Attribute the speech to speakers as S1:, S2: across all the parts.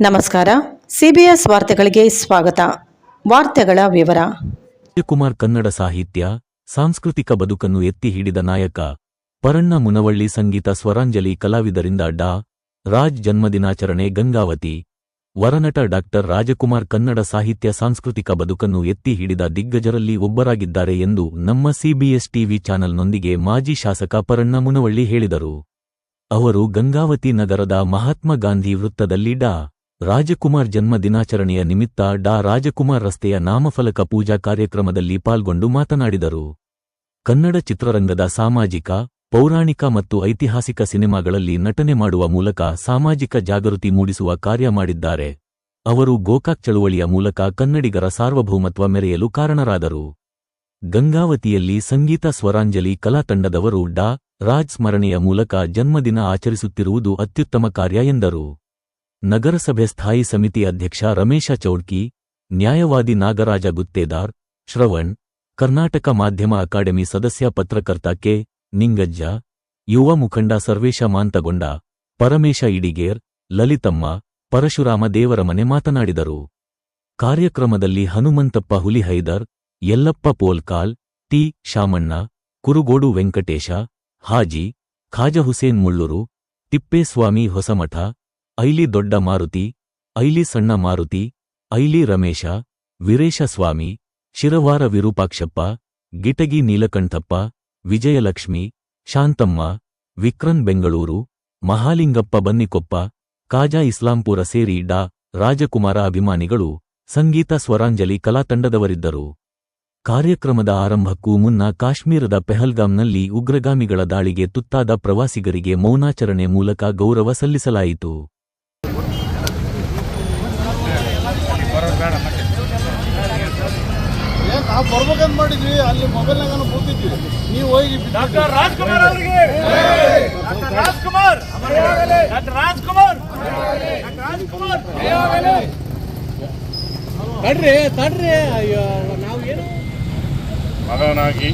S1: ನಮಸ್ಕಾರ. ಸಿಬಿಎಸ್ ವಾರ್ತೆಗಳಿಗೆ ಸ್ವಾಗತ. ವಾರ್ತೆಗಳ ವಿವರ.
S2: ಕುಮಾರ್ ಕನ್ನಡ ಸಾಹಿತ್ಯ, ಸಾಂಸ್ಕೃತಿಕ ಬದುಕನ್ನು ಎತ್ತಿ ಹಿಡಿದ ನಾಯಕ, ಪರಣ್ಣ ಮುನವಳ್ಳಿ ಸಂಗೀತ ಸ್ವರಾಂಜಲಿ ಕಲಾವಿದರಿಂದ ಡಾ. ರಾಜ್ ಜನ್ಮದಿನಾಚರಣೆ ಗಂಗಾವತಿ. ವರನಟ ಡಾಕ್ಟರ್ ರಾಜಕುಮಾರ್ ಕನ್ನಡ ಸಾಹಿತ್ಯ, ಸಾಂಸ್ಕೃತಿಕ ಬದುಕನ್ನು ಎತ್ತಿ ಹಿಡಿದ ದಿಗ್ಗಜರಲ್ಲಿ ಒಬ್ಬರಾಗಿದ್ದಾರೆ ಎಂದು ನಮ್ಮ ಸಿಬಿಎಸ್ ಟಿವಿ ಚಾನೆಲ್ನೊಂದಿಗೆ ಮಾಜಿ ಶಾಸಕ ಪರಣ್ಣ ಮುನವಳ್ಳಿ ಹೇಳಿದರು. ಅವರು ಗಂಗಾವತಿ ನಗರದ ಮಹಾತ್ಮ ಗಾಂಧಿ ವೃತ್ತದಲ್ಲಿ ಡಾ. ರಾಜಕುಮಾರ್ ಜನ್ಮ ದಿನಾಚರಣೆಯ ನಿಮಿತ್ತ ಡಾ. ರಾಜಕುಮಾರ್ ರಸ್ತೆಯ ನಾಮಫಲಕ ಪೂಜಾ ಕಾರ್ಯಕ್ರಮದಲ್ಲಿ ಪಾಲ್ಗೊಂಡು ಮಾತನಾಡಿದರು. ಕನ್ನಡ ಚಿತ್ರರಂಗದ ಸಾಮಾಜಿಕ, ಪೌರಾಣಿಕ ಮತ್ತು ಐತಿಹಾಸಿಕ ಸಿನಿಮಾಗಳಲ್ಲಿ ನಟನೆ ಮಾಡುವ ಮೂಲಕ ಸಾಮಾಜಿಕ ಜಾಗೃತಿ ಮೂಡಿಸುವ ಕಾರ್ಯ ಮಾಡಿದ್ದಾರೆ. ಅವರು ಗೋಕಾಕ್ ಚಳುವಳಿಯ ಮೂಲಕ ಕನ್ನಡಿಗರ ಸಾರ್ವಭೌಮತ್ವ ಮೆರೆಯಲು ಕಾರಣರಾದರು. ಗಂಗಾವತಿಯಲ್ಲಿ ಸಂಗೀತ ಸ್ವರಾಂಜಲಿ ಕಲಾತಂಡದವರು ಡಾ. ರಾಜ್ ಸ್ಮರಣೆಯ ಮೂಲಕ ಜನ್ಮದಿನ ಆಚರಿಸುತ್ತಿರುವುದು ಅತ್ಯುತ್ತಮ ಕಾರ್ಯ ಎಂದರು. ನಗರಸಭೆ ಸ್ಥಾಯಿ ಸಮಿತಿ ಅಧ್ಯಕ್ಷ ರಮೇಶ ಚೌಡ್ಕಿ, ನ್ಯಾಯವಾದಿ ನಾಗರಾಜ ಗುತ್ತೇದಾರ್, ಶ್ರವಣ್, ಕರ್ನಾಟಕ ಮಾಧ್ಯಮ ಅಕಾಡೆಮಿ ಸದಸ್ಯ ಪತ್ರಕರ್ತ ಕೆ. ನಿಂಗಜ್ಜ, ಯುವ ಮುಖಂಡ ಸರ್ವೇಶ ಮಾಂತಗೊಂಡ ಪರಮೇಶ ಇಡಿಗೇರ್, ಲಲಿತಮ್ಮ, ಪರಶುರಾಮ ದೇವರಮನೆ ಮಾತನಾಡಿದರು. ಕಾರ್ಯಕ್ರಮದಲ್ಲಿ ಹನುಮಂತಪ್ಪ ಹುಲಿಹೈದರ್, ಯಲ್ಲಪ್ಪ ಪೋಲ್ಕಾಲ್, ಟಿ. ಶಾಮಣ್ಣ, ಕುರುಗೋಡು ವೆಂಕಟೇಶ, ಹಾಜಿ ಖಾಜಹುಸೇನ್ ಮುಳ್ಳೂರು, ತಿಪ್ಪೇಸ್ವಾಮಿ ಹೊಸಮಠ ಐಲಿ ದೊಡ್ಡ ಮಾರುತಿ, ಐಲಿ ಸಣ್ಣ ಮಾರುತಿ, ಐಲಿ ರಮೇಶ ವೀರೇಶಸ್ವಾಮಿ ಶಿರವಾರ ವಿರೂಪಾಕ್ಷಪ್ಪ, ಗಿಟಗಿ ನೀಲಕಂಠಪ್ಪ, ವಿಜಯಲಕ್ಷ್ಮಿ, ಶಾಂತಮ್ಮ, ವಿಕ್ರನ್ ಬೆಂಗಳೂರು, ಮಹಾಲಿಂಗಪ್ಪ ಬನ್ನಿಕೊಪ್ಪ, ಕಾಜಾ ಇಸ್ಲಾಂಪುರ ಸೇರಿ ಡಾ ರಾಜಕುಮಾರ ಅಭಿಮಾನಿಗಳು ಸಂಗೀತ ಸ್ವರಾಂಜಲಿ ಕಲಾತಂಡದವರಿದ್ದರು ಕಾರ್ಯಕ್ರಮದ ಆರಂಭಕ್ಕೂ ಮುನ್ನ ಕಾಶ್ಮೀರದ ಪೆಹಲ್ಗಾಂನಲ್ಲಿ ಉಗ್ರಗಾಮಿಗಳ ದಾಳಿಗೆ ತುತ್ತಾದ ಪ್ರವಾಸಿಗರಿಗೆ ಮೌನಾಚರಣೆ ಮೂಲಕ ಗೌರವ ಸಲ್ಲಿಸಲಾಯಿತು.
S3: ನಾವು ಬರ್ಬೇಕಂತ ಮಾಡಿದ್ವಿ ಅಲ್ಲಿ ಮೊಬೈಲ್ನಾಗ ಕೂತಿದ್ವಿ. ನೀವು ಹೋಗಿ
S4: ಡಾಕ್ಟರ್ ರಾಜ್ಕುಮಾರ್ ಅವರಿಗೆ. Doctor Rajkumar. Doctor Rajkumar. Doctor Rajkumar.
S3: ತಡ್ರಿ ತಡ್ರಿ ಅಯ್ಯೋ ನಾವು ಏನು?
S5: ಮಗನಾಗಿ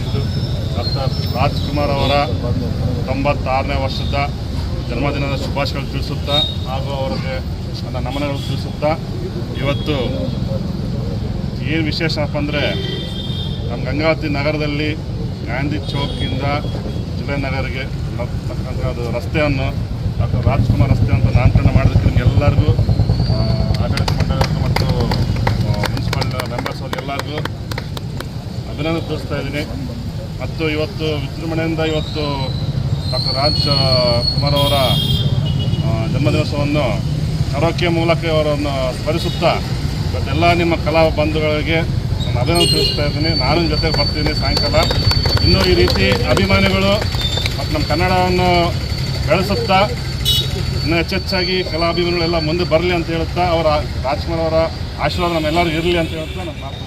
S5: ಇಂದು ಡಾಕ್ಟರ್ ರಾಜ್ಕುಮಾರ್ ಅವರ ತೊಂಬತ್ತಾರನೇ ವರ್ಷದ ಜನ್ಮದಿನದ ಶುಭಾಶಯಗಳು ತಿಳಿಸುತ್ತಾ ಹಾಗೂ ಅವರಿಗೆ ನನ್ನ ನಮನಗಳು ತಿಳಿಸುತ್ತಾ ಇವತ್ತು ಏನು ವಿಶೇಷಪ್ಪ ಅಂದರೆ ನಮ್ಮ ಗಂಗಾವತಿ ನಗರದಲ್ಲಿ ಗಾಂಧಿ ಚೌಕಿಂದ ನಗರಿಗೆ ಅದು ರಸ್ತೆಯನ್ನು ಡಾಕ್ಟರ್ ರಾಜ್ಕುಮಾರ್ ರಸ್ತೆ ಅಂತ ನಾಮಕರಣ ಮಾಡೋದಕ್ಕೆ ನಿಮ್ಗೆಲ್ಲರಿಗೂ. ಎಲ್ಲರಿಗೂ ಆಡಳಿತ ಮಂಡಳಿಯವರು ಮತ್ತು ಮುನ್ಸಿಪಲ್ ಮೆಂಬರ್ಸ್ ಅವ್ರಿಗೆ ಎಲ್ಲರಿಗೂ ಅಭಿನಂದನೆ ತೋರಿಸ್ತಾ ಇದ್ದೀನಿ. ಮತ್ತು ಇವತ್ತು ವಿಜೃಂಭಣೆಯಿಂದ ಇವತ್ತು ಡಾಕ್ಟರ್ ರಾಜ್ ಕುಮಾರ್ ಅವರ ಜನ್ಮದಿವಸವನ್ನು ಕರೋಕೆ ಮೂಲಕ ಅವರನ್ನು ಸ್ಮರಿಸುತ್ತಾ ಇವತ್ತೆಲ್ಲ ನಿಮ್ಮ ಕಲಾ ಬಂಧುಗಳಿಗೆ ನಾನು ಅಭಿನಂದನೆ ತಿಳಿಸ್ತಾ ಇದ್ದೀನಿ. ನಾನು ಜೊತೆಗೆ ಬರ್ತೀನಿ ಸಾಯಂಕಾಲ. ಇನ್ನೂ ಈ ರೀತಿ ಅಭಿಮಾನಿಗಳು ಮತ್ತು ನಮ್ಮ ಕನ್ನಡವನ್ನು ಬೆಳೆಸುತ್ತಾ, ಇನ್ನೂ ಹೆಚ್ಚೆಚ್ಚಾಗಿ ಕಲಾಭಿಮಾನಿಗಳೆಲ್ಲ ಮುಂದೆ ಬರಲಿ ಅಂತ ಹೇಳುತ್ತಾ, ಅವರ ರಾಜ್ಕುಮಾರ್ ಅವರ ಆಶೀರ್ವಾದ ನಮ್ಮೆಲ್ಲರಿಗೂ ಇರಲಿ ಅಂತ ಹೇಳುತ್ತಾ ನಾನು ಮಾತು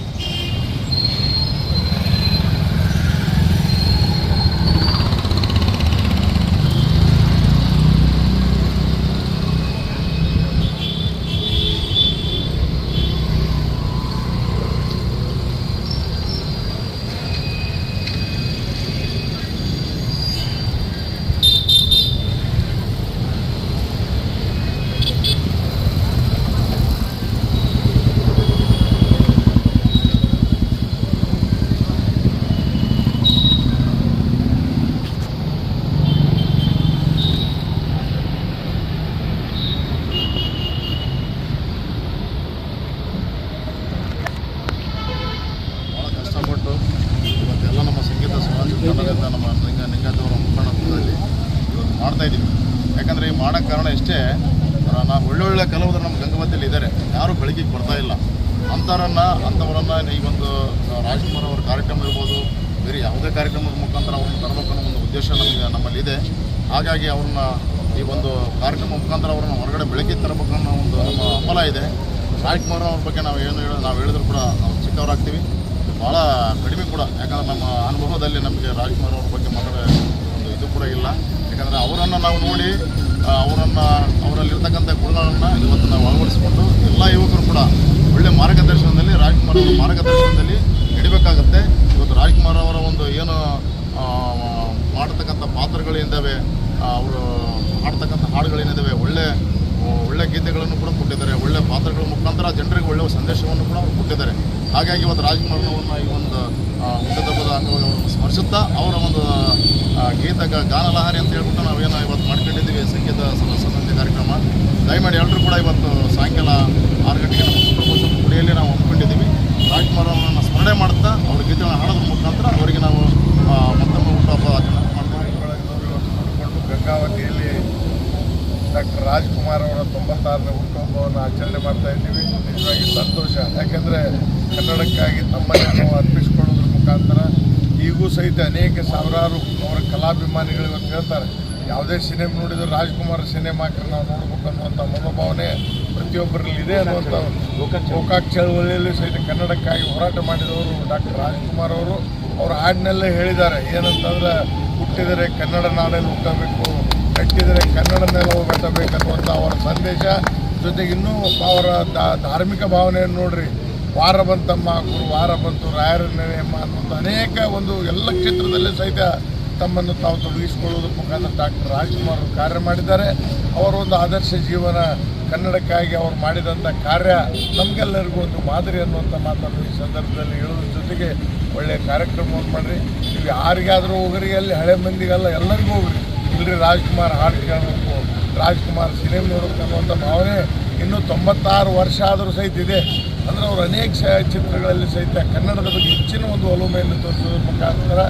S3: ಭಾಳ ಕಷ್ಟಪಟ್ಟು ಇವತ್ತೆಲ್ಲ ನಮ್ಮ ಸಂಗೀತ ಸಮಾಜ ತಂಡದಿಂದ ನಮ್ಮ ನಿಂಗ ನಿಂಗದವರ ಮುಖಂಡತ್ವದಲ್ಲಿ ಇವತ್ತು ಮಾಡ್ತಾ ಇದ್ದೀವಿ ಯಾಕಂದರೆ ಈ ಮಾಡೋಕ್ಕೆ ಕಾರಣ ಇಷ್ಟೇ ನಾವು ಒಳ್ಳೊಳ್ಳೆ ಕಲಾವಿದರು ನಮ್ಮ ಗಂಗಾವತಿಯಲ್ಲಿ ಇದ್ದಾರೆ. ಯಾರು ಬೆಳಕಿಗೆ ಬರ್ತಾ ಇಲ್ಲ. ಅಂಥವರನ್ನು ಅಂಥವರನ್ನು ಈ ಒಂದು ರಾಜ್ಕುಮಾರ್ ಅವರ ಕಾರ್ಯಕ್ರಮ ಇರ್ಬೋದು, ಬೇರೆ ಯಾವುದೇ ಕಾರ್ಯಕ್ರಮದ ಮುಖಾಂತರ ಅವ್ರನ್ನ ತರಬೇಕು ಅನ್ನೋ ಒಂದು ಉದ್ದೇಶ ನಮಗೆ ನಮ್ಮಲ್ಲಿ ಇದೆ ಹಾಗಾಗಿ ಅವ್ರನ್ನ ಈ ಒಂದು ಕಾರ್ಯಕ್ರಮ ಮುಖಾಂತರ ಅವ್ರನ್ನ ಹೊರಗಡೆ ಬೆಳಕಿಗೆ ತರಬೇಕು ಅನ್ನೋ ಒಂದು ನಮ್ಮ ಹಂಬಲ ಇದೆ. ರಾಜ್ಕುಮಾರ್ ಅವ್ರ ಬಗ್ಗೆ ನಾವು ಏನು ಹೇಳೋ, ನಾವು ಹೇಳಿದ್ರು ಕೂಡ ನಾವು ಚಿಕ್ಕವರಾಗ್ತೀವಿ. ಭಾಳ ಕಡಿಮೆ ಕೂಡ. ಯಾಕಂದ್ರೆ ನಮ್ಮ ಅನುಭವದಲ್ಲಿ ನಮಗೆ ರಾಜ್ಕುಮಾರ್ ಅವ್ರ ಬಗ್ಗೆ ಮಾತಾಡೋ ಒಂದು ಇದು ಕೂಡ ಇಲ್ಲ. ಯಾಕಂದರೆ ಅವರನ್ನು ನಾವು ನೋಡಿ ಅವರನ್ನು, ಅವರಲ್ಲಿರ್ತಕ್ಕಂಥ ಗುಣಗಳನ್ನು ಇವತ್ತು ನಾವು ಅಳವಡಿಸಿಕೊಂಡು ಎಲ್ಲ ಯುವಕರು ಕೂಡ ಒಳ್ಳೆ ಮಾರ್ಗದರ್ಶನದಲ್ಲಿ, ರಾಜ್ಕುಮಾರ್ ಅವರ ಮಾರ್ಗದರ್ಶನದಲ್ಲಿ ನಡಿಬೇಕಾಗತ್ತೆ. ಇವತ್ತು ರಾಜ್ಕುಮಾರ್ ಅವರ ಒಂದು ಏನು ಮಾಡತಕ್ಕಂಥ ಪಾತ್ರಗಳೇನಿದ್ದಾವೆ ಅವರು ಹಾಡ್ತಕ್ಕಂಥ ಹಾಡುಗಳೇನಿದ್ದಾವೆ ಒಳ್ಳೆ ಒಳ್ಳೆ ಗೀತೆಗಳನ್ನು ಕೂಡ ಕೊಟ್ಟಿದ್ದಾರೆ ಒಳ್ಳೆ ಪಾತ್ರಗಳ ಮುಖಾಂತರ ಜನರಿಗೆ ಒಳ್ಳೆಯ ಸಂದೇಶವನ್ನು ಕೂಡ ಅವರು ಕೊಟ್ಟಿದ್ದಾರೆ. ಹಾಗಾಗಿ ಇವತ್ತು ರಾಜಕುಮಾರನವರನ್ನ ಈ ಒಂದು ಆ, ಹುಟ್ಟುಹಬ್ಬದ ಅಂಗವಾಗಿ ಸ್ಮರಿಸುತ್ತಾ ಅವರ ಒಂದು ಗೀತ ಗಾನಲಹರಿ ಅಂತ ಹೇಳ್ಬಿಟ್ಟು ನಾವೇನು ಇವತ್ತು ಮಾಡ್ಕೊಂಡಿದ್ದೀವಿ ಸಂಗೀತ ಸಂಬಂಧಿ ಕಾರ್ಯಕ್ರಮ. ದಯಮಾಡಿ ಎಲ್ಲರೂ ಕೂಡ ಇವತ್ತು ಸಾಯಂಕಾಲ ಆರು ಗಂಟೆಗೆ ನಮ್ಮ ಸುಪ್ರಭೋಷಣ ಗುಡಿಯಲ್ಲಿ ನಾವು ಹಮ್ಮಿಕೊಂಡಿದ್ದೀವಿ ರಾಜ್ಕುಮಾರ್ ಅವರನ್ನು ಸ್ಮರಣೆ ಮಾಡ್ತಾ ಅವ್ರ ಗೀತೆಗಳನ್ನು ಹಾಡೋದ್ರ ಮುಖಾಂತರ ಅವರಿಗೆ ನಾವು ಮತ್ತೊಮ್ಮೆ ಹುಟ್ಟುಹಬ್ಬ ಆಚರಣೆ
S6: ಗಂಗಾವತಿಯಲ್ಲಿ ಡಾಕ್ಟರ್ ರಾಜ್ಕುಮಾರ್ ಅವರ ತೊಂಬತ್ತಾರನೇ ಹುಟ್ಟುಹಬ್ಬವನ್ನು ಆಚರಣೆ ಮಾಡ್ತಾ ಇದ್ದೀವಿ. ನಿಜವಾಗಿ ಸಂತೋಷ. ಯಾಕೆಂದರೆ ಕನ್ನಡಕ್ಕಾಗಿ ತಮ್ಮನ್ನು ನಾವು ಅರ್ಪಿಸಿಕೊಳ್ಳೋದ್ರ ಮುಖಾಂತರ ಈಗೂ ಸಹಿತ ಅನೇಕ ಸಾವಿರಾರು ಅವರ ಕಲಾಭಿಮಾನಿಗಳು ಇವತ್ತು ಹೇಳ್ತಾರೆ ಯಾವುದೇ ಸಿನಿಮಾ ನೋಡಿದ್ರು ರಾಜ್ಕುಮಾರ್ ಸಿನಿಮಾಕ್ಕೆ ನಾವು ನೋಡ್ಬೇಕು ಅನ್ನುವಂಥ ಮನೋಭಾವನೆ ಪ್ರತಿಯೊಬ್ಬರಲ್ಲಿ ಇದೆ ಅನ್ನುವಂಥ ಗೋಕಾಕ್ ಚಳವಳಿಯಲ್ಲಿ ಸಹಿತ ಕನ್ನಡಕ್ಕಾಗಿ ಹೋರಾಟ ಮಾಡಿದವರು ಡಾಕ್ಟರ್ ರಾಜ್ಕುಮಾರ್ ಅವರು. ಅವ್ರ ಹಾಡಿನಲ್ಲೇ ಹೇಳಿದ್ದಾರೆ ಏನಂತಂದ್ರೆ ಹುಟ್ಟಿದರೆ ಕನ್ನಡ ನಾಡಲ್ಲಿ ಹುಟ್ಟಬೇಕು ಕಟ್ಟಿದರೆ ಕನ್ನಡ ನೆಲವು ಹೋಗಬೇಕನ್ನುವಂಥ ಅವರ ಸಂದೇಶ. ಜೊತೆಗೆ ಇನ್ನೂ ಅವರ ಧಾರ್ಮಿಕ ಭಾವನೆಯನ್ನು ನೋಡ್ರಿ. ವಾರ ಬಂತಮ್ಮ ಗುರು ವಾರ ಬಂತು, ರಾಯರ ನೆನೆಯಮ್ಮ ಅನ್ನುವಂಥ ಅನೇಕ ಒಂದು ಎಲ್ಲ ಕ್ಷೇತ್ರದಲ್ಲೇ ಸಹಿತ ತಮ್ಮನ್ನು ತಾವು ತೊಡಗಿಸಿಕೊಳ್ಳುವುದರ ಮುಖಾಂತರ ಡಾಕ್ಟರ್ ರಾಜ್ಕುಮಾರ್ ಕಾರ್ಯ ಮಾಡಿದ್ದಾರೆ. ಅವರ ಒಂದು ಆದರ್ಶ ಜೀವನ ಕನ್ನಡಕ್ಕಾಗಿ ಅವರು ಮಾಡಿದಂಥ ಕಾರ್ಯ ನಮಗೆಲ್ಲರಿಗೂ ಒಂದು ಮಾದರಿ ಅನ್ನುವಂಥ ಮಾತನ್ನು ಈ ಸಂದರ್ಭದಲ್ಲಿ ಹೇಳೋದ್ರ ಜೊತೆಗೆ ಒಳ್ಳೆಯ ಕಾರ್ಯಕ್ರಮವನ್ನು ಮಾಡಿರಿ. ನೀವು ಯಾರಿಗಾದರೂ ಹೋಗ್ರಿ, ಅಲ್ಲಿ ಹಳೆ ಮಂದಿಗೆಲ್ಲ, ಎಲ್ಲರಿಗೂ ಹೋಗ್ರಿ. ಇಲ್ರಿ ರಾಜ್ಕುಮಾರ್ ಹಾಡು ಕೇಳಬೇಕು. ರಾಜ್ಕುಮಾರ್ ಸಿನಿಮಾ ನೋಡಬೇಕು ಅನ್ನುವಂಥ ಭಾವನೆ ಇನ್ನೂ ತೊಂಬತ್ತಾರು ವರ್ಷ ಆದರೂ ಸಹಿತ ಇದೆ. ಅಂದರೆ ಅವರು ಅನೇಕ ಚಿತ್ರಗಳಲ್ಲಿ ಸಹಿತ ಕನ್ನಡದ ಬಗ್ಗೆ ಹೆಚ್ಚಿನ ಒಂದು ಒಲುಮೆಯನ್ನು ತೋರಿಸೋದ್ರ ಮುಖಾಂತರ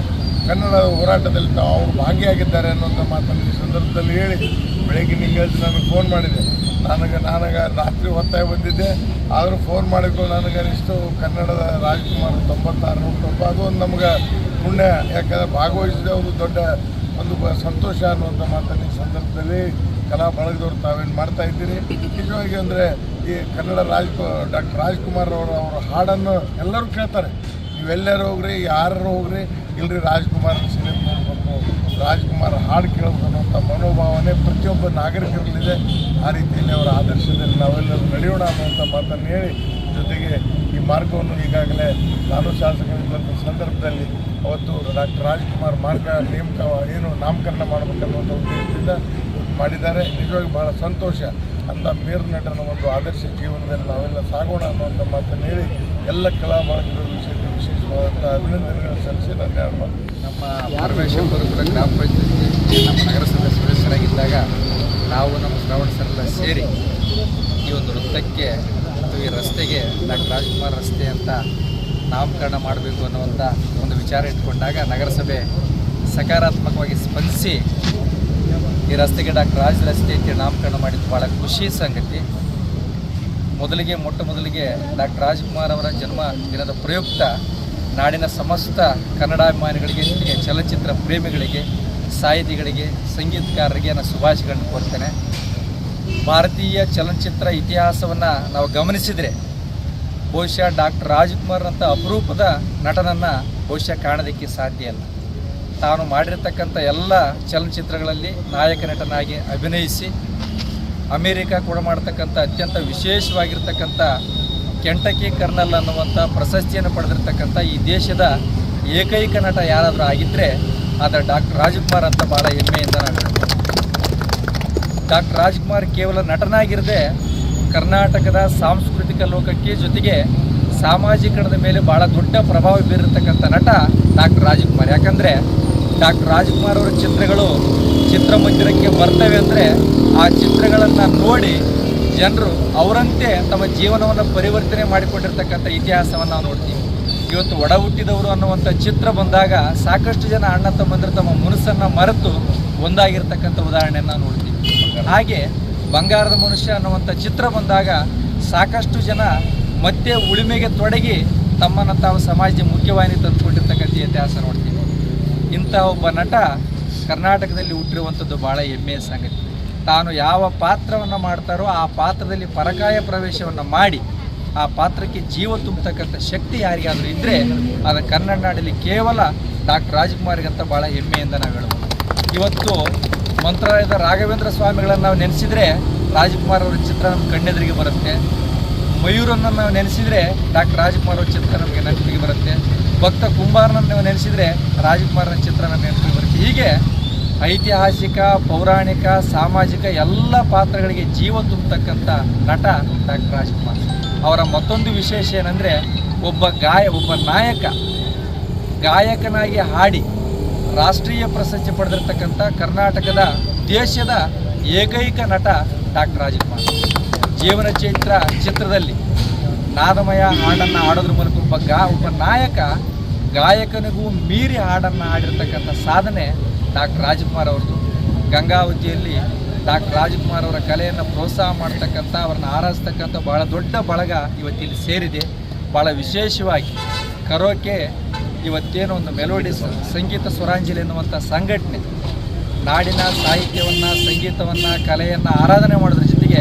S6: ಕನ್ನಡ ಹೋರಾಟದಲ್ಲಿ ತಾವು ಅವರು ಭಾಗಿಯಾಗಿದ್ದಾರೆ ಅನ್ನುವಂಥ ಮಾತನ್ನು ಈ ಸಂದರ್ಭದಲ್ಲಿ ಹೇಳಿ ಬೆಳಗ್ಗೆ ನಿಂಗೆ ಹೇಳ್ತಿ ನನಗೆ ಫೋನ್ ಮಾಡಿದೆ. ನನಗೆ ನನಗೆ ರಾತ್ರಿ ಹೊತ್ತಾಗಿ ಬಂದಿದ್ದೆ. ಆದರೂ ಫೋನ್ ಮಾಡಿದ್ರು ನನಗೆ ಅನಿಸ್ತು, ಕನ್ನಡದ ರಾಜ್ಕುಮಾರ್ ತೊಂಬತ್ತಾರು ನೂರು ಅದು ಒಂದು ನಮ್ಗೆ ಪುಣ್ಯ. ಯಾಕಂದರೆ ಭಾಗವಹಿಸಿದೆ ಒಂದು ದೊಡ್ಡ ಒಂದು ಸಂತೋಷ ಅನ್ನುವಂಥ ಮಾತನ್ನು ಈ ಸಂದರ್ಭದಲ್ಲಿ ಕಲಾ ಬಳಗದವ್ರು ತಾವೇನು ಮಾಡ್ತಾ ಇದ್ದೀರಿ? ನಿಜವಾಗಿ ಅಂದರೆ ಈ ಕನ್ನಡ ರಾಜ್ ಡಾಕ್ಟರ್ ರಾಜ್ಕುಮಾರ್ ಅವರು ಅವರ ಹಾಡನ್ನು ಎಲ್ಲರೂ ಕೇಳ್ತಾರೆ. ನೀವೆಲ್ಲರೂ ಹೋಗ್ರಿ ಯಾರು ಹೋಗ್ರಿ ಇಲ್ಲರಿ ರಾಜ್ಕುಮಾರ್ ಸಿನಿಮಾ ನೋಡಬೇಕು ರಾಜ್ಕುಮಾರ್ ಹಾಡು ಕೇಳಬೇಕು ಅನ್ನೋಂಥ ಮನೋಭಾವನೆ ಪ್ರತಿಯೊಬ್ಬ ನಾಗರಿಕರಲ್ಲಿದೆ. ಆ ರೀತಿಯಲ್ಲಿ ಅವರ ಆದರ್ಶದಲ್ಲಿ ನಾವೆಲ್ಲರೂ ನಡೆಯೋಣ ಅನ್ನುವಂಥ ಮಾತನ್ನು ಹೇಳಿ, ಜೊತೆಗೆ ಈ ಮಾರ್ಗವನ್ನು ಈಗಾಗಲೇ ನಾನು ಶಾಸಕರಿದ್ದಂಥ ಸಂದರ್ಭದಲ್ಲಿ ಅವತ್ತು ಡಾಕ್ಟರ್ ರಾಜ್ಕುಮಾರ್ ಮಾರ್ಗ ನೇಮಕ ಏನು ನಾಮಕರಣ ಮಾಡಬೇಕನ್ನುವಂಥ ಉದ್ದೇಶದಿಂದ ಮಾಡಿದ್ದಾರೆ. ನಿಜವಾಗಿ ಬಹಳ ಸಂತೋಷ. ಅಂಥ ಮೇರು ನಟನ ಒಂದು ಆದರ್ಶ ಜೀವನದಲ್ಲಿ ನಾವೆಲ್ಲ ಸಾಗೋಣ ಅನ್ನುವಂಥ ಮಾತನ್ನು ಹೇಳಿ ಎಲ್ಲ ಕಲಾ ಬಳಗದ ವಿಷಯದಲ್ಲಿ ವಿಶೇಷವಾದಂಥ ಅಭಿನಂದನೆಗಳನ್ನು ಸಲ್ಲಿಸಿ ಎರಡು
S7: ನಮ್ಮ ಪರಮೇಶ್ವರ ಕೂಡ ಗ್ರಾಮ ಪಂಚಾಯತಿ ನಮ್ಮ ನಗರಸಭೆ ಸದಸ್ಯರಾಗಿದ್ದಾಗ ನಾವು ನಮ್ಮ ಶ್ರಾವಣ ಸರೆಲ್ಲ ಸೇರಿ ಈ ಒಂದು ವೃತ್ತಕ್ಕೆ ಮತ್ತು ಈ ರಸ್ತೆಗೆ ಡಾಕ್ಟರ್ ರಾಜ್ಕುಮಾರ್ ರಸ್ತೆ ಅಂತ ನಾಮಕರಣ ಮಾಡಬೇಕು ಅನ್ನುವಂಥ ಒಂದು ವಿಚಾರ ಇಟ್ಕೊಂಡಾಗ ನಗರಸಭೆ ಸಕಾರಾತ್ಮಕವಾಗಿ ಸ್ಪಂದಿಸಿ ಈ ರಸ್ತೆಗೆ ಡಾಕ್ಟರ್ ರಾಜ್ ರಸ್ತೆ ಅಂತ ನಾಮಕರಣ ಮಾಡಿದ್ದು ಭಾಳ ಖುಷಿ ಸಂಗತಿ. ಮೊದಲಿಗೆ, ಮೊಟ್ಟ ಮೊದಲಿಗೆ ಡಾಕ್ಟರ್ ರಾಜ್ಕುಮಾರ್ ಅವರ ಜನ್ಮ ದಿನದ ಪ್ರಯುಕ್ತ ನಾಡಿನ ಸಮಸ್ತ ಕನ್ನಡಾಭಿಮಾನಿಗಳಿಗೆ ಜೊತೆಗೆ ಚಲನಚಿತ್ರ ಪ್ರೇಮಿಗಳಿಗೆ, ಸಾಹಿತಿಗಳಿಗೆ, ಸಂಗೀತಕಾರರಿಗೆ ನಾನು ಶುಭಾಶಯಗಳನ್ನು ಕೋರ್ತೇನೆ. ಭಾರತೀಯ ಚಲನಚಿತ್ರ ಇತಿಹಾಸವನ್ನು ನಾವು ಗಮನಿಸಿದರೆ ಬಹುಶಃ ಡಾಕ್ಟರ್ ರಾಜ್ಕುಮಾರ್ ಅಂತ ಅಪರೂಪದ ನಟನನ್ನು ಬಹುಶಃ ಕಾಣೋದಕ್ಕೆ ಸಾಧ್ಯ ಇಲ್ಲ ತಾನು ಮಾಡಿರ್ತಕ್ಕಂಥ ಎಲ್ಲ ಚಲನಚಿತ್ರಗಳಲ್ಲಿ ನಾಯಕ ನಟನಾಗಿ ಅಭಿನಯಿಸಿ, ಅಮೇರಿಕ ಕೂಡ ಮಾಡತಕ್ಕಂಥ ಅತ್ಯಂತ ವಿಶೇಷವಾಗಿರ್ತಕ್ಕಂಥ ಕೆಂಟಕಿ ಕರ್ನಲ್ ಅನ್ನುವಂಥ ಪ್ರಶಸ್ತಿಯನ್ನು ಪಡೆದಿರ್ತಕ್ಕಂಥ ಈ ದೇಶದ ಏಕೈಕ ನಟ ಯಾರಾದರೂ ಆಗಿದ್ದರೆ ಅದು ಡಾಕ್ಟರ್ ರಾಜ್ಕುಮಾರ್ ಅಂತ ಭಾಳ ಹೆಮ್ಮೆಯಿಂದ ನಾನು. ಡಾಕ್ಟರ್ ರಾಜ್ಕುಮಾರ್ ಕೇವಲ ನಟನಾಗಿರದೆ ಕರ್ನಾಟಕದ ಸಾಂಸ್ಕೃತಿಕ ಲೋಕಕ್ಕೆ ಜೊತೆಗೆ ಸಾಮಾಜಿಕರಣದ ಮೇಲೆ ಭಾಳ ದೊಡ್ಡ ಪ್ರಭಾವ ಬೀರಿರ್ತಕ್ಕಂಥ ನಟ ಡಾಕ್ಟರ್ ರಾಜ್ಕುಮಾರ್. ಯಾಕಂದರೆ ಡಾಕ್ಟರ್ ರಾಜ್ಕುಮಾರ್ ಅವರ ಚಿತ್ರಗಳು ಚಿತ್ರಮಂದಿರಕ್ಕೆ ಬರ್ತವೆ ಅಂದರೆ ಆ ಚಿತ್ರಗಳನ್ನು ನೋಡಿ ಜನರು ಅವರಂತೆ ತಮ್ಮ ಜೀವನವನ್ನು ಪರಿವರ್ತನೆ ಮಾಡಿಕೊಂಡಿರ್ತಕ್ಕಂಥ ಇತಿಹಾಸವನ್ನು ನಾವು ನೋಡ್ತೀವಿ. ಇವತ್ತು ಒಡ ಹುಟ್ಟಿದವರು ಅನ್ನುವಂಥ ಚಿತ್ರ ಬಂದಾಗ ಸಾಕಷ್ಟು ಜನ ಅಣ್ಣ ತಮ್ಮಂದ್ರೆ ತಮ್ಮ ಮನಸ್ಸನ್ನು ಮರೆತು ಒಂದಾಗಿರ್ತಕ್ಕಂಥ ಉದಾಹರಣೆಯನ್ನು ನೋಡ್ತೀವಿ. ಹಾಗೆ ಬಂಗಾರದ ಮನುಷ್ಯ ಅನ್ನುವಂಥ ಚಿತ್ರ ಬಂದಾಗ ಸಾಕಷ್ಟು ಜನ ಮತ್ತೆ ಉಳಿಮೆಗೆ ತೊಡಗಿ ತಮ್ಮನ್ನು ತಾವು ಸಮಾಜದ ಮುಖ್ಯವಾಹಿನಿ ತಂದುಕೊಂಡಿರ್ತಕ್ಕಂಥ ಇತಿಹಾಸ ನೋಡ್ತೀವಿ. ಇಂಥ ಒಬ್ಬ ನಟ ಕರ್ನಾಟಕದಲ್ಲಿ ಹುಟ್ಟಿರುವಂಥದ್ದು ಭಾಳ ಹೆಮ್ಮೆಯ ಸಂಗತಿ. ತಾನು ಯಾವ ಪಾತ್ರವನ್ನು ಮಾಡ್ತಾರೋ ಆ ಪಾತ್ರದಲ್ಲಿ ಪರಕಾಯ ಪ್ರವೇಶವನ್ನು ಮಾಡಿ ಆ ಪಾತ್ರಕ್ಕೆ ಜೀವ ತುಂಬತಕ್ಕಂಥ ಶಕ್ತಿ ಯಾರಿಗಾದರೂ ಇದ್ದರೆ ಅದು ಕನ್ನಡ ನಾಡಲ್ಲಿ ಕೇವಲ ಡಾಕ್ಟರ್ ರಾಜ್ಕುಮಾರ್ಗಂತ ಭಾಳ ಹೆಮ್ಮೆಯಿಂದ ನಾವು ಹೇಳ್ಬೋದು ಇವತ್ತು ಮಂತ್ರಾಲಯದ ರಾಘವೇಂದ್ರ ಸ್ವಾಮಿಗಳನ್ನು ನಾವು ನೆನೆಸಿದರೆ ರಾಜ್ಕುಮಾರ್ ಅವರ ಚಿತ್ರ ನಮ್ಮ ಕಣ್ಣೆದುರಿಗೆ ಬರುತ್ತೆ. ಮಯೂರನ್ನು ನಾವು ನೆನೆಸಿದರೆ ಡಾಕ್ಟರ್ ರಾಜ್ಕುಮಾರ್ ಅವರ ಚಿತ್ರ ನಮಗೆ ನೆನಪಿಗೆ ಬರುತ್ತೆ. ಭಕ್ತ ಕುಂಬಾರನನ್ನು ನಾವು ನೆನೆಸಿದರೆ ರಾಜ್ಕುಮಾರನ ಚಿತ್ರ ನಮ್ಮ ನೆನಪಿಗೆ ಬರುತ್ತೆ. ಹೀಗೆ ಐತಿಹಾಸಿಕ, ಪೌರಾಣಿಕ, ಸಾಮಾಜಿಕ ಎಲ್ಲ ಪಾತ್ರಗಳಿಗೆ ಜೀವ ತುಂಬತಕ್ಕಂಥ ನಟ ಡಾಕ್ಟರ್ ರಾಜ್ಕುಮಾರ್. ಅವರ ಮತ್ತೊಂದು ವಿಶೇಷ ಏನಂದರೆ, ಒಬ್ಬ ಗಾಯ, ಒಬ್ಬ ನಾಯಕ. ಗಾಯಕನಾಗಿ ಹಾಡಿ ರಾಷ್ಟ್ರೀಯ ಪ್ರಶಸ್ತಿ ಪಡೆದಿರ್ತಕ್ಕಂಥ ಕರ್ನಾಟಕದ ದೇಶದ ಏಕೈಕ ನಟ ಡಾಕ್ಟರ್ ರಾಜಕುಮಾರ್ ಜೀವನ ಚೈತ್ರ ಚಿತ್ರದಲ್ಲಿ ನಾದಮಯ ಹಾಡನ್ನು ಹಾಡೋದ್ರ ಮೂಲಕ ಒಬ್ಬ ಗಾ, ಒಬ್ಬ ನಾಯಕ ಗಾಯಕನಿಗೂ ಮೀರಿ ಹಾಡನ್ನು ಹಾಡಿರ್ತಕ್ಕಂಥ ಸಾಧನೆ ಡಾಕ್ಟರ್ ರಾಜಕುಮಾರ್ ಅವ್ರದ್ದು. ಗಂಗಾವತಿಯಲ್ಲಿ ಡಾಕ್ಟರ್ ರಾಜಕುಮಾರ್ ಅವರ ಕಲೆಯನ್ನು ಪ್ರೋತ್ಸಾಹ ಮಾಡ್ತಕ್ಕಂಥ, ಅವ್ರನ್ನ ಆರಾಧಿಸ್ತಕ್ಕಂಥ ಭಾಳ ದೊಡ್ಡ ಬಳಗ ಇವತ್ತಿಲ್ಲಿ ಸೇರಿದೆ. ಭಾಳ ವಿಶೇಷವಾಗಿ ಕರೋಕೆ ಇವತ್ತೇನು ಒಂದು ಮೆಲೋಡಿ ಸಂಗೀತ ಸ್ವರಾಂಜಲಿ ಎನ್ನುವಂಥ ಸಂಘಟನೆ. ನಾಡಿನ ಸಾಹಿತ್ಯವನ್ನು, ಸಂಗೀತವನ್ನು, ಕಲೆಯನ್ನು ಆರಾಧನೆ ಮಾಡೋದ್ರ ಜೊತೆಗೆ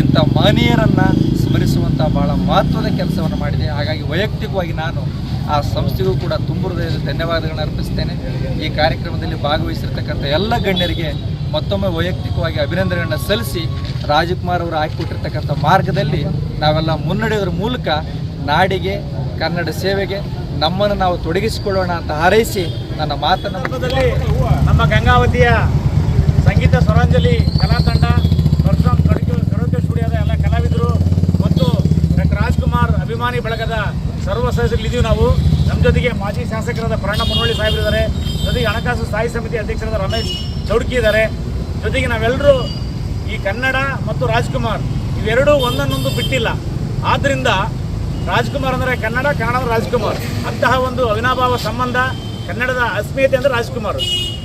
S7: ಇಂಥ ಮಹನೀಯರನ್ನು ಸ್ಮರಿಸುವಂಥ ಭಾಳ ಮಹತ್ವದ ಕೆಲಸವನ್ನು ಮಾಡಿದೆ. ಹಾಗಾಗಿ ವೈಯಕ್ತಿಕವಾಗಿ ನಾನು ಆ ಸಂಸ್ಥೆಗೂ ಕೂಡ ತುಂಬ ಹೃದಯದ ಧನ್ಯವಾದಗಳನ್ನು ಅರ್ಪಿಸ್ತೇನೆ. ಈ ಕಾರ್ಯಕ್ರಮದಲ್ಲಿ ಭಾಗವಹಿಸಿರ್ತಕ್ಕಂಥ ಎಲ್ಲ ಗಣ್ಯರಿಗೆ ಮತ್ತೊಮ್ಮೆ ವೈಯಕ್ತಿಕವಾಗಿ ಅಭಿನಂದನೆಗಳನ್ನು ಸಲ್ಲಿಸಿ ರಾಜಕುಮಾರ್ ಅವರು ಹಾಕಿಕೊಟ್ಟಿರ್ತಕ್ಕಂಥ ಮಾರ್ಗದಲ್ಲಿ ನಾವೆಲ್ಲ ಮುನ್ನಡೆಯೋದ್ರ ಮೂಲಕ ನಾಡಿಗೆ, ಕನ್ನಡ ಸೇವೆಗೆ ನಮ್ಮನ್ನು ನಾವು ತೊಡಗಿಸಿಕೊಳ್ಳೋಣ ಅಂತ ಹಾರೈಸಿ ನನ್ನ ಮಾತನ್ನು
S4: ನಮ್ಮ ಗಂಗಾವತಿಯ ಸಂಗೀತ ಸ್ವರಾಂಜಲಿ ಕಲಾ ತಂಡ, ಪರಶುರಾಮ್ ಕರೋಕೆ ಸ್ಟುಡಿಯೋದ ಎಲ್ಲ ಕಲಾವಿದರು ಮತ್ತು ಡಾಕ್ಟರ್ ರಾಜ್ಕುಮಾರ್ ಅಭಿಮಾನಿ ಬಳಗದ ಸರ್ವ ಸದಸ್ಯರಿದ್ದೀವಿ ನಾವು. ನಮ್ಮ ಜೊತೆಗೆ ಮಾಜಿ ಶಾಸಕರಾದ ಪ್ರಣ್ ಮುನ್ನೋಳಿ ಸಾಹೇಬರಿದ್ದಾರೆ. ಜೊತೆಗೆ ಹಣಕಾಸು ಸ್ಥಾಯಿ ಸಮಿತಿ ಅಧ್ಯಕ್ಷರಾದ ರಮೇಶ್ ಚೌಡ್ಕಿ ಇದ್ದಾರೆ. ಜೊತೆಗೆ ನಾವೆಲ್ಲರೂ ಈ ಕನ್ನಡ ಮತ್ತು ರಾಜ್ಕುಮಾರ್ ಇವೆರಡೂ ಒಂದನ್ನೊಂದು ಬಿಟ್ಟಿಲ್ಲ. ಆದ್ದರಿಂದ ರಾಜ್ಕುಮಾರ್ ಅಂದರೆ ಕನ್ನಡ ಕನ್ನಡ ರಾಜ್ಕುಮಾರ್. ಅಂತಹ ಒಂದು ಅವಿನಾಭಾವ ಸಂಬಂಧ ಕನ್ನಡದ ಅಸ್ಮಿಯತೆ ಅಂದರೆ ರಾಜ್ಕುಮಾರ್.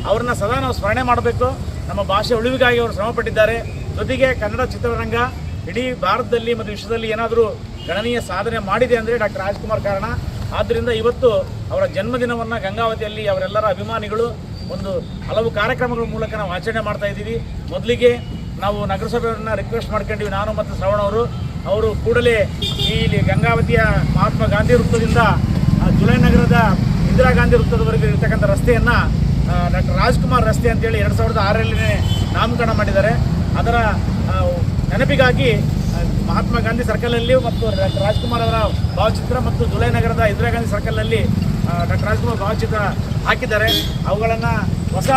S4: ಅವ್ರನ್ನ ಸದಾ ನಾವು ಸ್ಮರಣೆ ಮಾಡಬೇಕು. ನಮ್ಮ ಭಾಷೆ ಉಳಿವಿಗಾಗಿ ಅವರು ಶ್ರಮಪಟ್ಟಿದ್ದಾರೆ ಜೊತೆಗೆ ಕನ್ನಡ ಚಿತ್ರರಂಗ ಇಡೀ ಭಾರತದಲ್ಲಿ ಮತ್ತು ವಿಶ್ವದಲ್ಲಿ ಏನಾದರೂ ಗಣನೀಯ ಸಾಧನೆ ಮಾಡಿದೆ ಅಂದರೆ ಡಾಕ್ಟರ್ ರಾಜ್ಕುಮಾರ್ ಕಾರಣ. ಆದ್ದರಿಂದ ಇವತ್ತು ಅವರ ಜನ್ಮದಿನವನ್ನು ಗಂಗಾವತಿಯಲ್ಲಿ ಅವರೆಲ್ಲರ ಅಭಿಮಾನಿಗಳು ಒಂದು ಹಲವು ಕಾರ್ಯಕ್ರಮಗಳ ಮೂಲಕ ನಾವು ಆಚರಣೆ ಮಾಡ್ತಾ ಇದ್ದೀವಿ. ಮೊದಲಿಗೆ ನಾವು ನಗರಸಭೆಯವ್ರನ್ನ ರಿಕ್ವೆಸ್ಟ್ ಮಾಡ್ಕೊಂಡಿವಿ. ನಾನು ಮತ್ತು ಶ್ರವಣ ಅವರು ಕೂಡಲೇ ಈ ಗಂಗಾವತಿಯ ಮಹಾತ್ಮ ಗಾಂಧಿ ವೃತ್ತದಿಂದ ಜುಲೈ ನಗರದ ಇಂದಿರಾ ಗಾಂಧಿ ವೃತ್ತದವರೆಗೆ ಇರ್ತಕ್ಕಂಥ ರಸ್ತೆಯನ್ನು ಡಾಕ್ಟರ್ ರಾಜ್ಕುಮಾರ್ ರಸ್ತೆ ಅಂತೇಳಿ ಎರಡು ಸಾವಿರದ ಆರರಲ್ಲಿನೇ ನಾಮಕರಣ ಮಾಡಿದ್ದಾರೆ. ಅದರ ನೆನಪಿಗಾಗಿ ಮಹಾತ್ಮ ಗಾಂಧಿ ಸರ್ಕಲಲ್ಲಿ ಮತ್ತು ಡಾಕ್ಟರ್ ರಾಜ್ಕುಮಾರ್ ಅವರ ಭಾವಚಿತ್ರ ಮತ್ತು ಜುಲೈ ನಗರದ ಇಂದಿರಾ ಗಾಂಧಿ ಸರ್ಕಲ್ನಲ್ಲಿ ಡಾಕ್ಟರ್ ರಾಜ್ಕುಮಾರ್ ಭಾವಚಿತ್ರ ಹಾಕಿದ್ದಾರೆ. ಅವುಗಳನ್ನು ಹೊಸ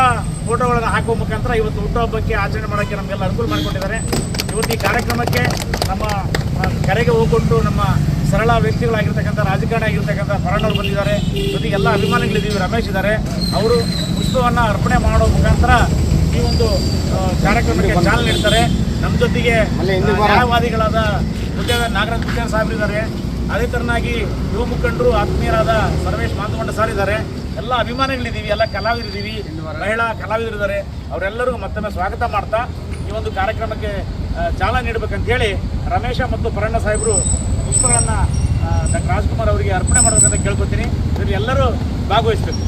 S4: ಫೋಟೋಗಳನ್ನು ಹಾಕುವ ಮುಖಾಂತರ ಇವತ್ತು ಹುಟ್ಟುಹಬ್ಬಕ್ಕೆ ಆಚರಣೆ ಮಾಡೋಕ್ಕೆ ನಮಗೆಲ್ಲ ಅನುಕೂಲ ಮಾಡಿಕೊಟ್ಟಿದ್ದಾರೆ ಇವತ್ತು ಈ ಕಾರ್ಯಕ್ರಮಕ್ಕೆ ನಮ್ಮ ಕರೆಗೆ ಹೋಗ್ಕೊಂಡು ನಮ್ಮ ಸರಳ ವ್ಯಕ್ತಿಗಳಾಗಿರ್ತಕ್ಕಂಥ ರಾಜಕಾರಣಿ ಆಗಿರ್ತಕ್ಕಂಥ ಪರಣವ್ರು ಬಂದಿದ್ದಾರೆ. ಜೊತೆಗೆ ಎಲ್ಲ ಅಭಿಮಾನಿಗಳಿದ್ದೀವಿ. ರಮೇಶ್ ಇದ್ದಾರೆ. ಅವರು ಪುಷ್ಪವನ್ನು ಅರ್ಪಣೆ ಮಾಡೋ ಮುಖಾಂತರ ಈ ಒಂದು ಕಾರ್ಯಕ್ರಮಕ್ಕೆ ಚಾಲನೆ ನೀಡ್ತಾರೆ. ನಮ್ಮ ಜೊತೆಗೆ ನ್ಯಾಯವಾದಿಗಳಾದ ಗುಡ್ಡ ನಾಗರಾಜ್ ಮುಖ್ಯ ಸಾಹೇಬ್ ಇದ್ದಾರೆ. ಅದೇ ಥರನಾಗಿ ಯುವ ಮುಖಂಡರು ಆತ್ಮೀಯರಾದ ಸರ್ವೇಶ್ ಮಾತುಕೊಂಡ ಸರ್ ಇದ್ದಾರೆ. ಎಲ್ಲ ಅಭಿಮಾನಿಗಳಿದ್ದೀವಿ. ಎಲ್ಲ ಕಲಾವಿದರಿದ್ದೀವಿ. ಮಹಿಳಾ ಕಲಾವಿದರಿದ್ದಾರೆ. ಅವರೆಲ್ಲರಿಗೂ ಮತ್ತೊಮ್ಮೆ ಸ್ವಾಗತ ಮಾಡ್ತಾ ಈ ಒಂದು ಕಾರ್ಯಕ್ರಮಕ್ಕೆ ಚಾಲನೆ ನೀಡಬೇಕಂತ ಹೇಳಿ ರಮೇಶ ಮತ್ತು ಪರಣ್ಣ ಸಾಹೇಬರು ಪುಷ್ಪಗಳನ್ನು ಡಾಕ್ಟರ್ ರಾಜ್ಕುಮಾರ್ ಅವರಿಗೆ ಅರ್ಪಣೆ ಮಾಡಬೇಕಂತ ಕೇಳ್ಕೊತೀನಿ. ಇದರಲ್ಲಿ ಎಲ್ಲರೂ ಭಾಗವಹಿಸಬೇಕು.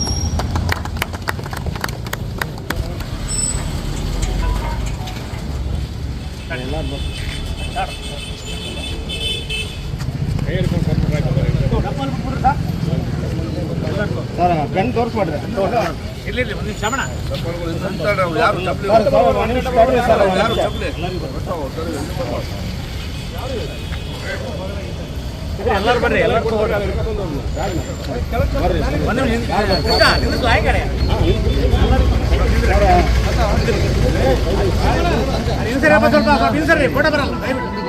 S4: ಇರ್ಲಿ ಇರ್ಲಿ ಒಂದು ನಿಮಿಷ ಶ್ರವಣ. ಎಲ್ಲರೂ ಬರ್ರಿ ಎಲ್ಲರೂ. ನಿಲ್ಸಿರಪ್ಪ ಸ್ವಲ್ಪ ನಿಲ್ಸಿರ್ರಿ ಫೋಟೋ ಬರಲ್ಲ ದಯವಿಟ್ಟು.